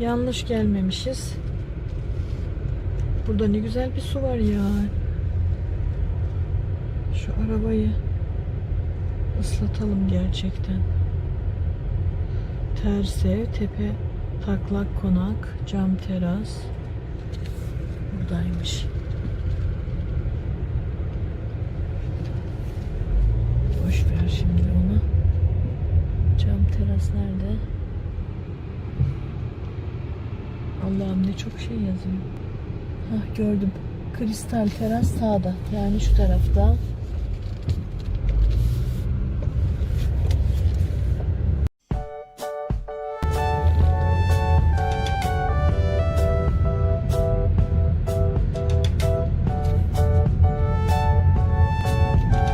Yanlış gelmemişiz. Burada ne güzel bir su var ya. Şu arabayı ıslatalım gerçekten. Tersev, tepe, taklak konak, cam teras. Buradaymış. Boş ver şimdi onu. Cam teras nerede? Allah'ım ne çok şey yazıyor. Hah gördüm. Kristal teras sağda. Yani şu tarafta.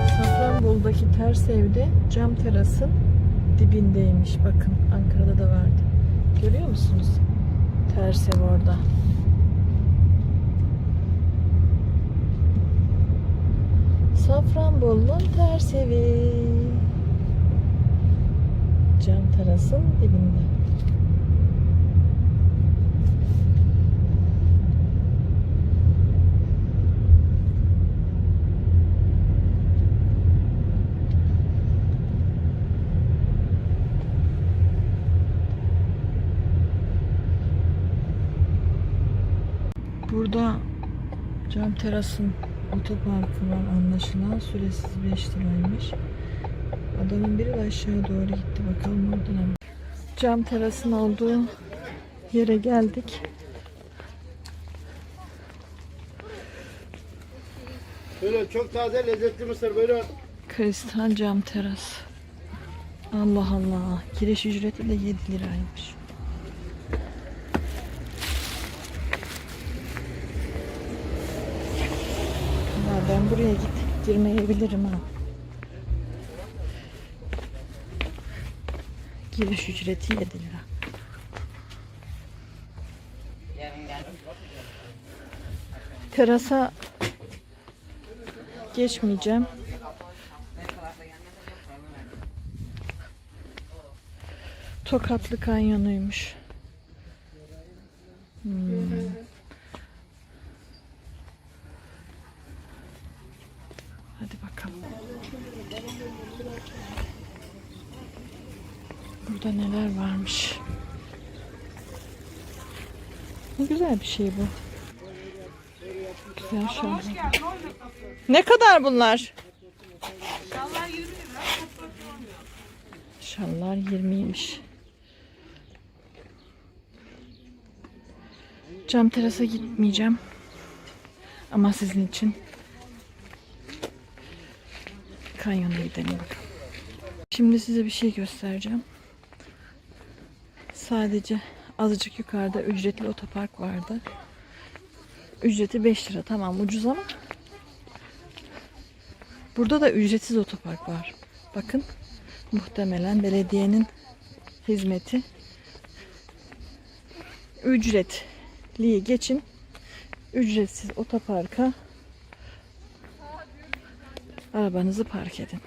Safranbolu'daki ters evde cam terasın dibindeymiş. Bakın Ankara'da da vardı. Görüyor musunuz? Ters ev orada. Safranbolu'nun ters evi. Cam terasın dibinde. Burada cam terasın otoparkı var anlaşılan. Süresiz 5 liraymış. Adamın biri de aşağıya doğru gitti. Bakalım oradan hemen. Cam terasın olduğu yere geldik. Böyle çok taze lezzetli mısır böyle. Kristal cam teras. Allah Allah. Giriş ücreti de 7 liraymış. Ya ben buraya git girmeyebilirim ha. Giriş ücreti 7 lira. Terasa geçmeyeceğim. Tokatlı kanyonuymuş. Hmm. Hadi bakalım. Burada neler varmış. Ne güzel bir şey bu. Güzel şahane. Ne kadar bunlar? Şallar 20'ymiş. Cam terasa gitmeyeceğim. Ama sizin için kanyona gidelim bakalım. Şimdi size bir şey göstereceğim. Sadece azıcık yukarıda ücretli otopark vardı. Ücreti 5 lira. Tamam ucuz ama burada da ücretsiz otopark var. Bakın muhtemelen belediyenin hizmeti ücretliyi geçin ücretsiz otoparka arabanızı park edin.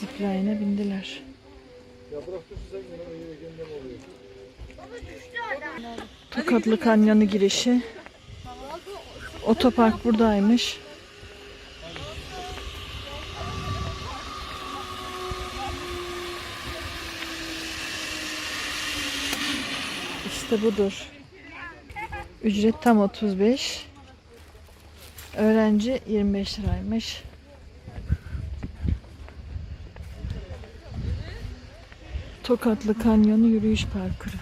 Zipline'e bindiler. Tokatlı Kanyonu girişi. Otopark buradaymış. İşte budur. Ücret tam 35. Öğrenci 25 liraymış. Tokatlı Kanyonu yürüyüş parkuru.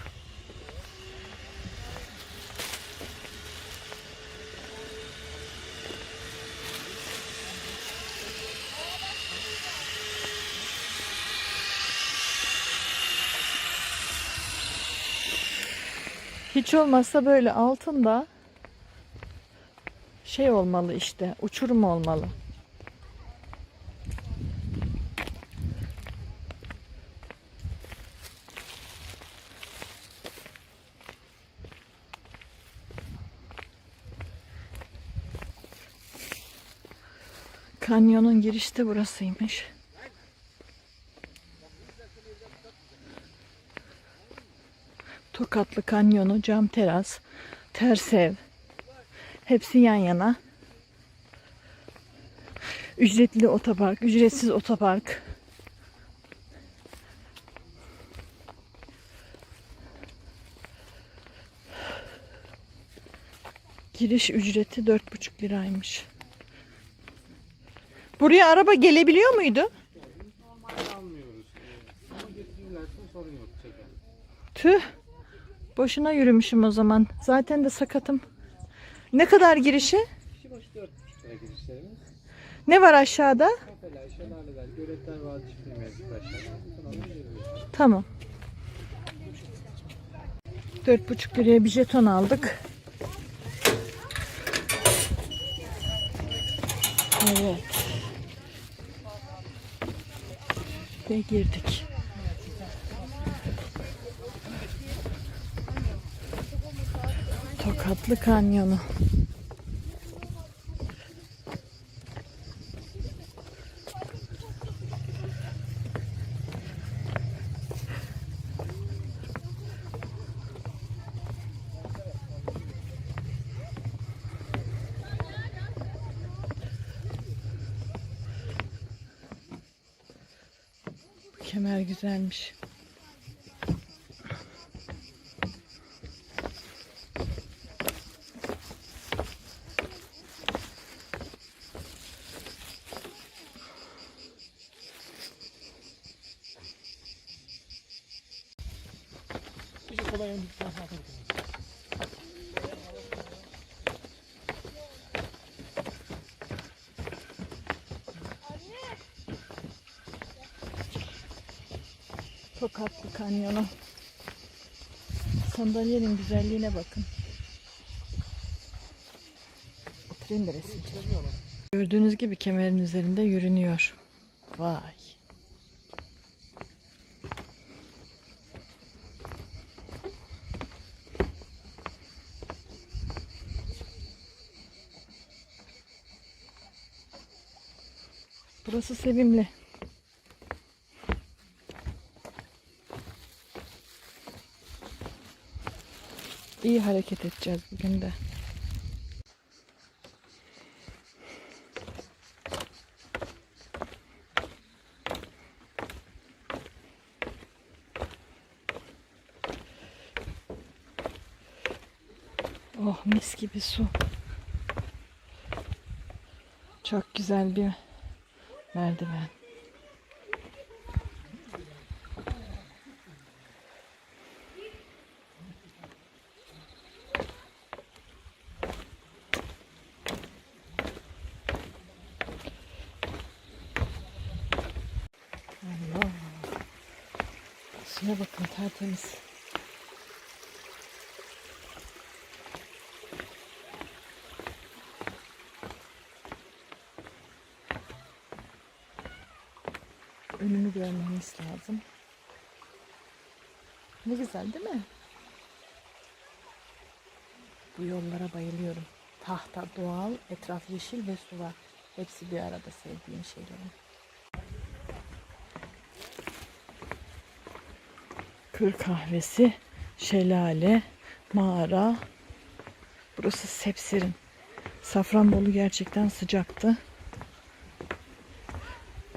Hiç olmazsa böyle altında şey olmalı işte, uçurum olmalı. Kanyonun girişi de burasıymış. Tokatlı kanyonu, cam teras, ters ev. Hepsi yan yana. Ücretli otopark, ücretsiz otopark. Giriş ücreti 4,5 liraymış. Buraya araba gelebiliyor muydu? Almıyoruz. Yok. Çeker. Tüh. Boşuna yürümüşüm o zaman. Zaten de sakatım. Ne kadar girişi? Kişi başı 4,5 lira girişlerimiz. Ne var aşağıda? Kafeler, şelaleler, göletler var. Çiftliği mevcut liraya bir jeton aldık. Evet. Ve girdik. Tokatlı Kanyonu. Kemer güzelmiş. Kanyonu. Sandalyenin güzelliğine bakın. Oturayım da resim. Gördüğünüz gibi kemerin üzerinde yürünüyor. Vay. Burası sevimli. İyi hareket edeceğiz bugün de. Oh mis gibi su. Çok güzel bir merdiven. Allah. Suya bakın tertemiz. Önümü görmemiz lazım. Ne güzel değil mi? Bu yollara bayılıyorum. Tahta, doğal, etraf yeşil ve su var. Hepsi bir arada sevdiğim şeylerim. Kır kahvesi, şelale, mağara. Burası Sepsirin. Safranbolu gerçekten sıcaktı.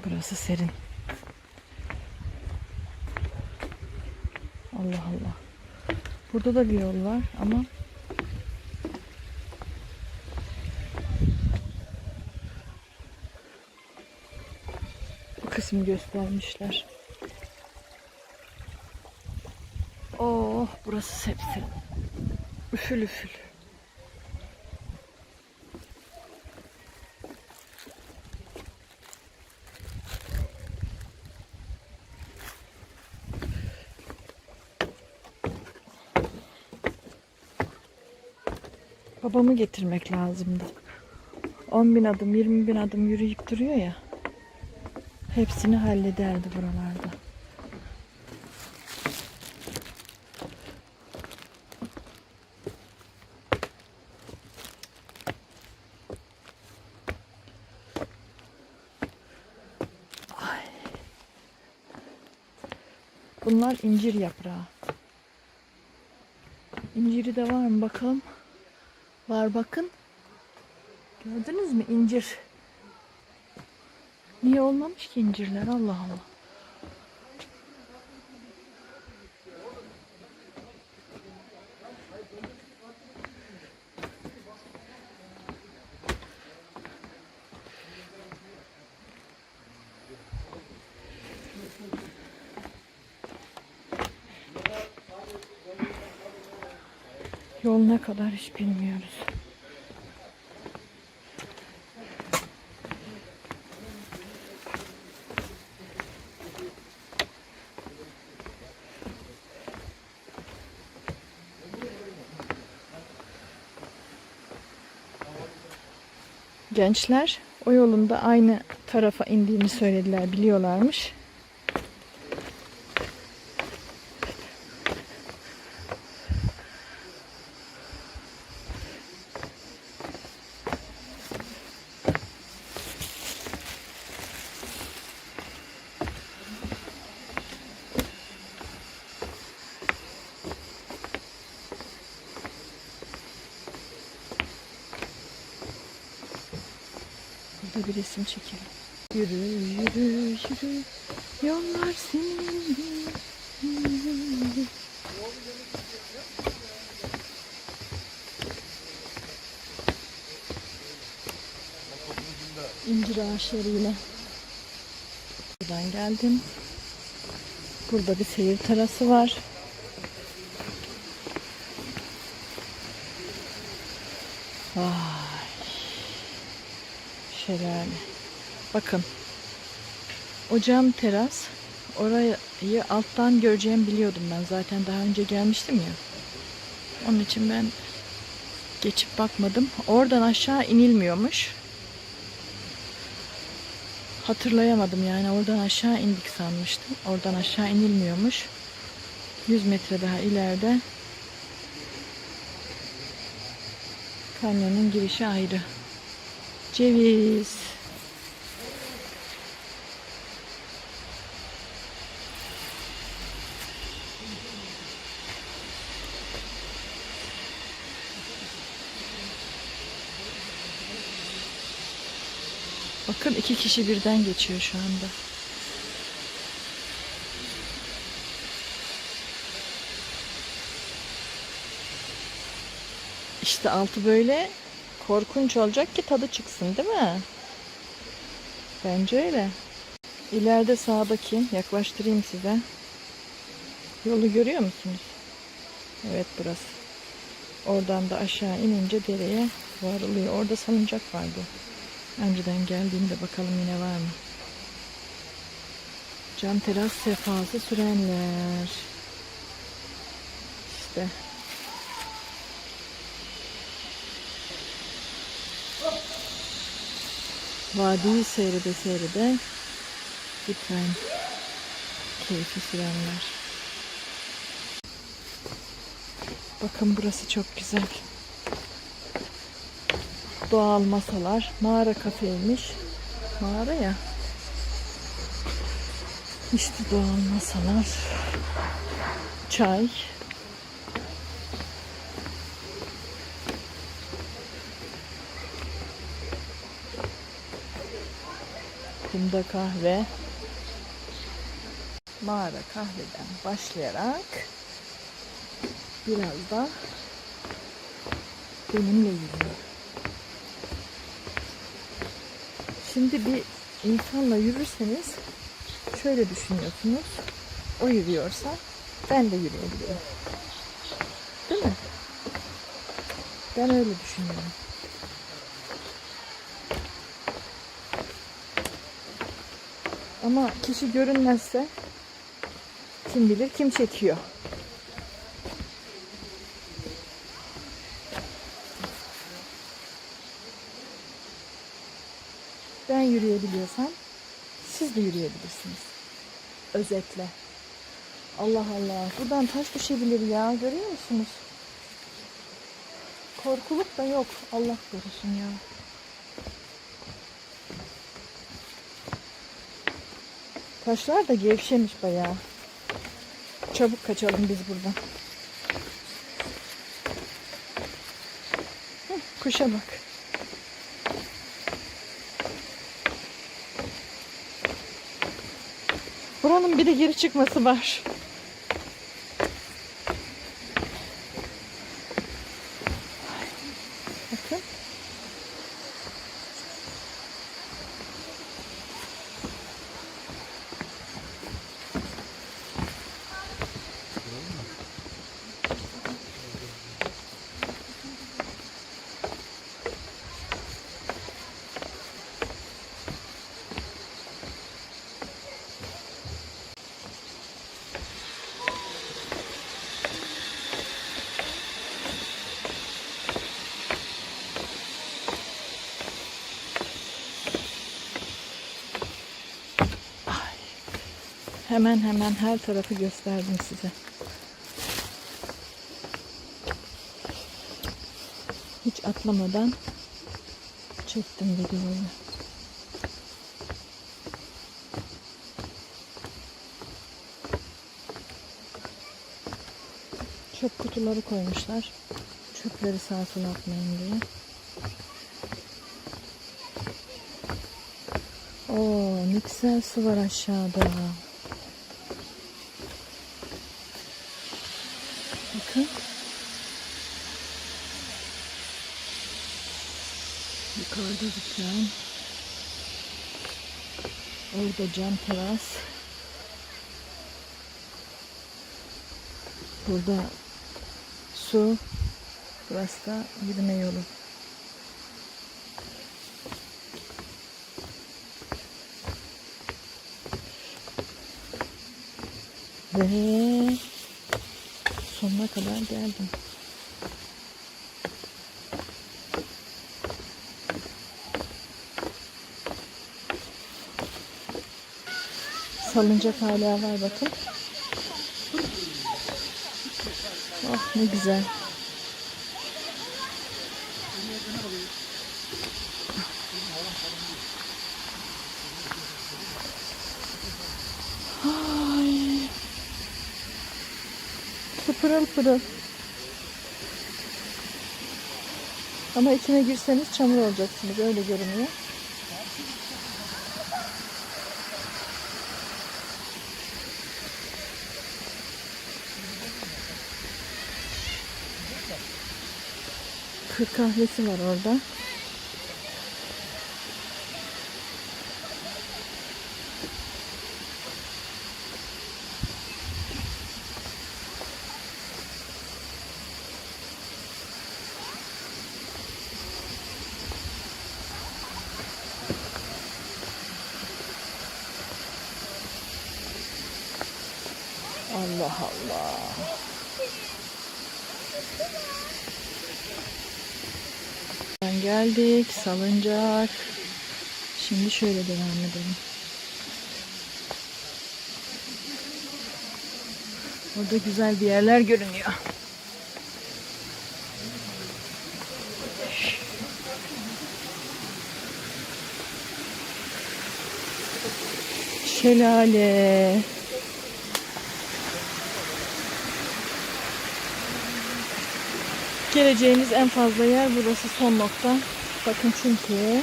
Burası serin. Allah Allah. Burada da bir yol var ama bu kısmı göstermişler. Oh burası sepsi. Üfül üfül. Babamı getirmek lazımdı. 10 bin adım, 20 bin adım yürüyüp duruyor ya. Hepsini hallederdi buralarda. Ay. Bunlar incir yaprağı. İnciri de var mı bakalım. Var bakın. Gördünüz mü incir? Niye olmamış ki incirler? Allah Allah. Ne kadar hiç bilmiyoruz. Gençler o yolun da aynı tarafa indiğini söylediler, biliyorlarmış. İncir ağaçlarıyla. Buradan geldim. Burada bir seyir terası var. Vay. Şelale. Bakın. O cam teras. Orayı alttan göreceğimi biliyordum ben. Zaten daha önce gelmiştim ya. Onun için ben geçip bakmadım. Oradan aşağı inilmiyormuş. Hatırlayamadım yani. Oradan aşağı indik sanmıştım. Oradan aşağı inilmiyormuş. 100 metre daha ileride kanyonun girişi ayrı. Ceviz. Bakın iki kişi birden geçiyor şu anda. İşte altı böyle korkunç olacak ki tadı çıksın değil mi? Bence öyle. İleride sağdaki yaklaştırayım size. Yolu görüyor musunuz? Evet burası. Oradan da aşağı inince dereye varılıyor. Orada salıncak vardı. Önceden geldiğimde bakalım yine var mı? Cam teras sefası sürenler. İşte. Vadiyi seyrede seyrede lütfen keyfi sürenler. Bakın burası çok güzel. Doğal masalar. Mağara kafeymiş. Mağara ya. İşte doğal masalar. Çay. Kumda kahve. Mağara kahveden başlayarak biraz da benimle yürüyor. Şimdi bir insanla yürürseniz şöyle düşünüyorsunuz. O yürüyorsa ben de yürüyebilirim. Değil mi? Ben öyle düşünüyorum. Ama kişi görünmezse kim bilir kim çekiyor. Ben yürüyebiliyorsam siz de yürüyebilirsiniz. Özetle. Allah Allah. Buradan taş düşebilir ya. Görüyor musunuz? Korkuluk da yok. Allah korusun ya. Taşlar da gevşemiş bayağı. Çabuk kaçalım biz buradan. Kuşa bak. Buranın bir de geri çıkması var. Bakın. Hemen hemen her tarafı gösterdim size. Hiç atlamadan çektim videoyu. Çöp kutuları koymuşlar. Çöpleri sağa sola atmayın diye. Oo, ne güzel su var aşağıda. Bakın. Yukarıda dükkan. Orada cam teras. Burada su. Burası da yürüme yolu. Ve sonuna kadar geldim. Salıncak hala var bakın. Oh ne güzel. Ay. Su pırıl pırıl. Ama içine girseniz çamur olacaksınız. Öyle görünüyor. Kır kahvesi var orada. Allah Allah. Ben geldik. Salıncak. Şimdi şöyle devam edelim. Orada güzel bir yerler görünüyor. Şelale. Geleceğiniz en fazla yer burası son nokta. Bakın çünkü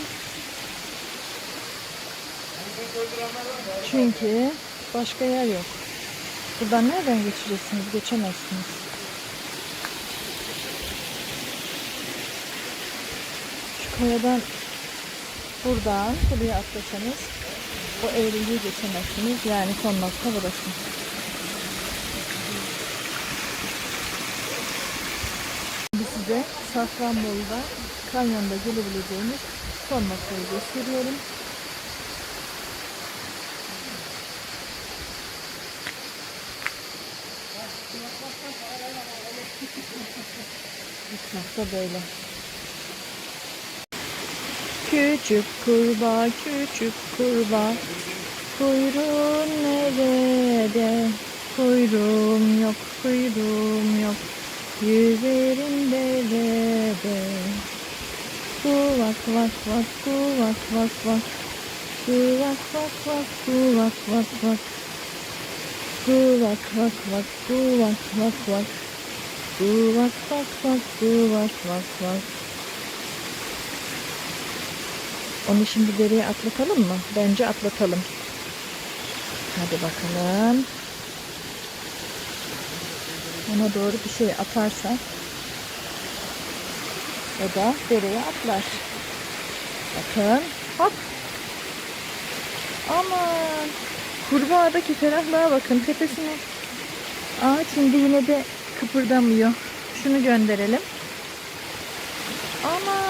çünkü başka yer yok. Buradan nereden geçeceksiniz? Geçemezsiniz. Şu kayadan buradan buraya atlasanız o eğriliği geçemezsiniz. Yani son nokta burası. Şimdi size Safranbolu'da kanyonda gelebileceğiniz son noktayı gösteriyorum. Etrafta böyle. Küçük kurbağa, küçük kurbağa Kuyruğun nerede? Kuyruğum yok, kuyruğum yok Yüzerim derede Kuvak vak vak kuvak vak vak Kuvak vak vak kuvak vak vak Kuvak vak vak kuvak vak vak Kuvak vak vak kuvak vak vak Onu şimdi dereye atlatalım mı? Bence atlatalım. Hadi bakalım. Ona doğru bir şey atarsa o da dereye atlar. Bakın. Hop. Aman. Kurbağadaki ferahlığa bakın tepesine. Aa şimdi yine de kıpırdamıyor. Şunu gönderelim. Aman.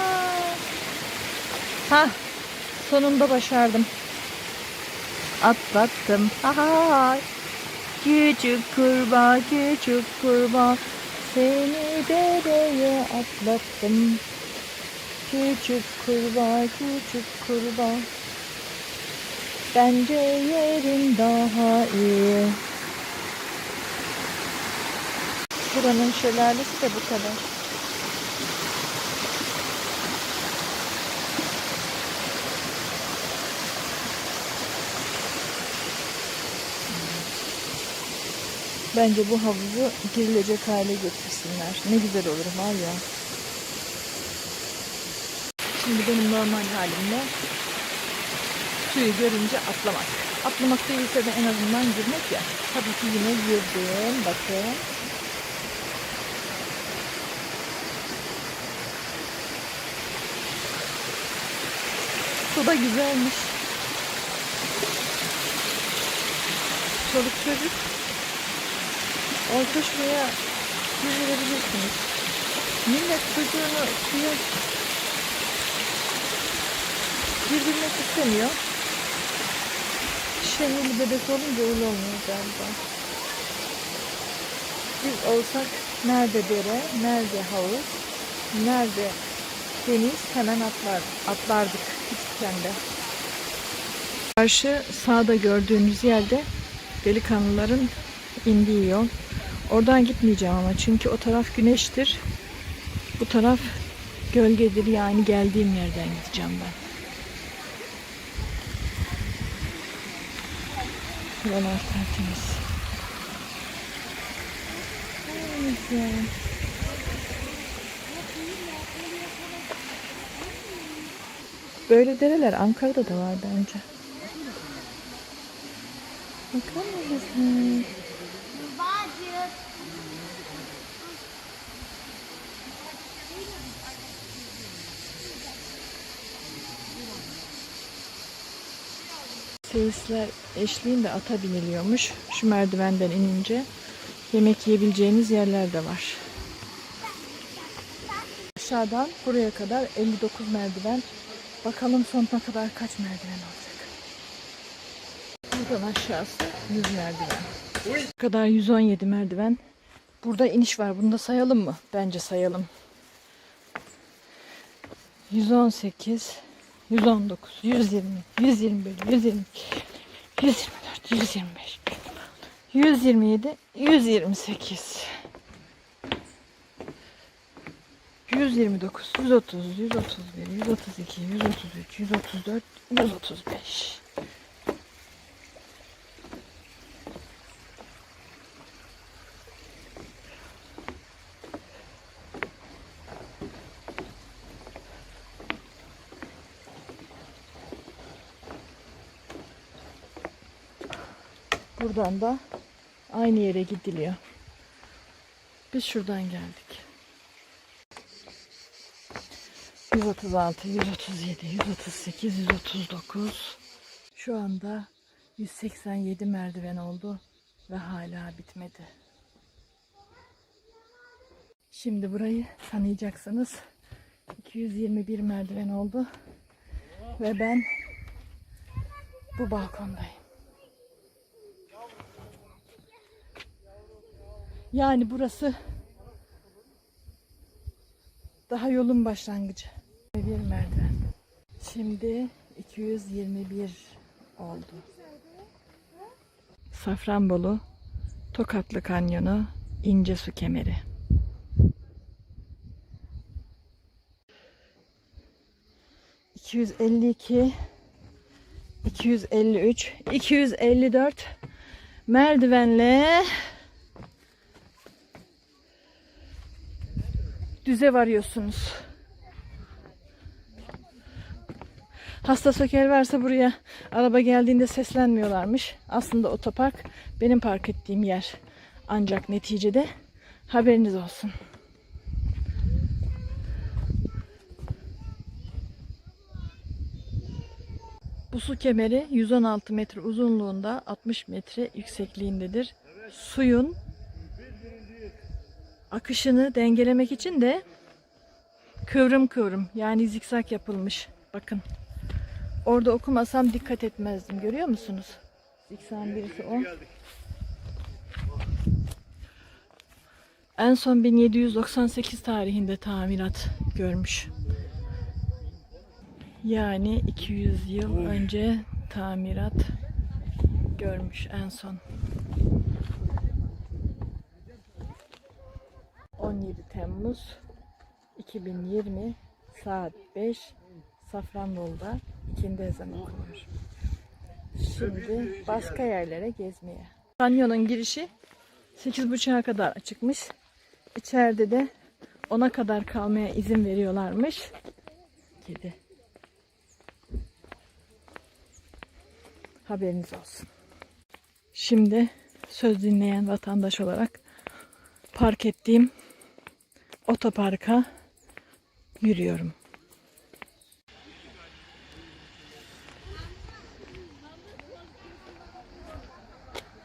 Ha, sonunda başardım. Atlattım. Ha Küçük kurbağa, küçük kurbağa. Seni dereye atlattım. Küçük kurbağa, küçük kurbağa. Bence yerin daha iyi. Buranın şelalesi de bu kadar. Bence bu havuzu girilecek hale getirsinler. Ne güzel olur var ya. Şimdi benim normal halimle suyu görünce atlamak. Atlamak değilse de en azından girmek ya. Tabii ki yine girdim. Bakın. Su da güzelmiş. Çoluk çocuk Orta şuraya girebilirsiniz. Millet çocuğunu suya girdirmek istemiyor. Şehirli bebek olunca öyle olmuyor galiba. Biz olsak nerede dere, nerede havuz, nerede deniz hemen atlar, atlardık de. Karşı sağda gördüğünüz yerde delikanlıların indiği yol. Oradan gitmeyeceğim ama çünkü o taraf güneştir. Bu taraf gölgedir yani geldiğim yerden gideceğim ben. Buralar tertemiz. Güzel. Böyle dereler Ankara'da da var bence. Bakar mısın? Seyisler eşliğinde ata biniliyormuş. Şu merdivenden inince yemek yiyebileceğiniz yerler de var. Aşağıdan buraya kadar 59 merdiven. Bakalım sonuna kadar kaç merdiven olacak. Buradan aşağısı 100 merdiven. Bu kadar 117 merdiven. Burada iniş var. Bunu da sayalım mı? Bence sayalım. 118 119, 120, 121, 122, 124, 125, 127, 128, 129, 130, 131, 132, 133, 134, 135. Buradan da aynı yere gidiliyor. Biz şuradan geldik. 136, 137, 138, 139. Şu anda 187 merdiven oldu ve hala bitmedi. Şimdi burayı tanıyacaksınız. 221 merdiven oldu ve ben bu balkondayım. Yani burası daha yolun başlangıcı. Bir merdiven. Şimdi 221 oldu. Safranbolu, Tokatlı Kanyonu, İnce Su Kemeri. ...252... ...253... ...254... ...merdivenle... ...düze varıyorsunuz. Hasta sökel varsa buraya araba geldiğinde seslenmiyorlarmış. Aslında otopark benim park ettiğim yer. Ancak neticede haberiniz olsun. Bu su kemeri 116 metre uzunluğunda 60 metre yüksekliğindedir. Suyun akışını dengelemek için de kıvrım kıvrım yani zikzak yapılmış. Bakın. Orada okumasam dikkat etmezdim. Görüyor musunuz? Zikzakın birisi o. En son 1798 tarihinde tamirat görmüş. Yani 200 yıl önce tamirat görmüş en son. 17 Temmuz 2020 saat 5 Safranbolu'da ikindi ezan okunuyor. Şimdi başka yerlere gezmeye. Kanyonun girişi 8.30'a kadar açıkmış. İçeride de 10'a kadar kalmaya izin veriyorlarmış. Kedi. Haberiniz olsun. Şimdi söz dinleyen vatandaş olarak park ettiğim otoparka yürüyorum.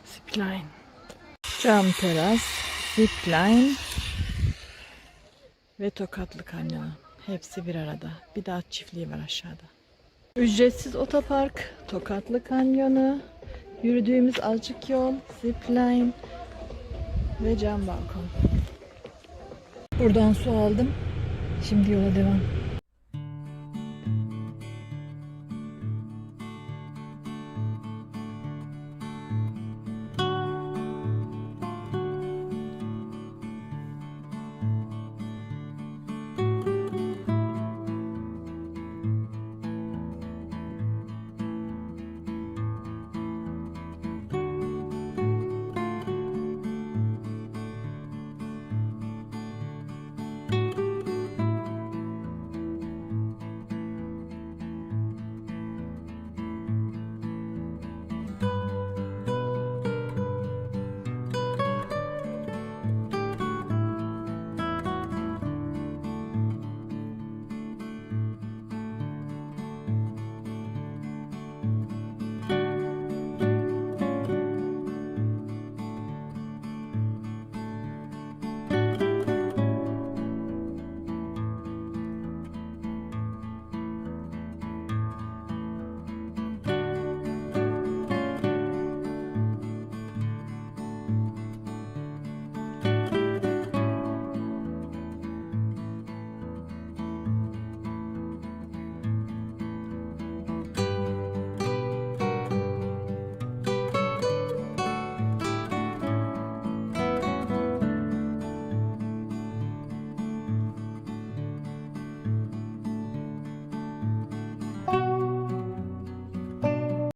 Zipline. Cam teras, zipline ve Tokatlı Kanyonu. Hepsi bir arada. Bir de at çiftliği var aşağıda. Ücretsiz otopark, Tokatlı Kanyonu, yürüdüğümüz azıcık yol, zipline ve cam balkon. Buradan su aldım. Şimdi yola devam.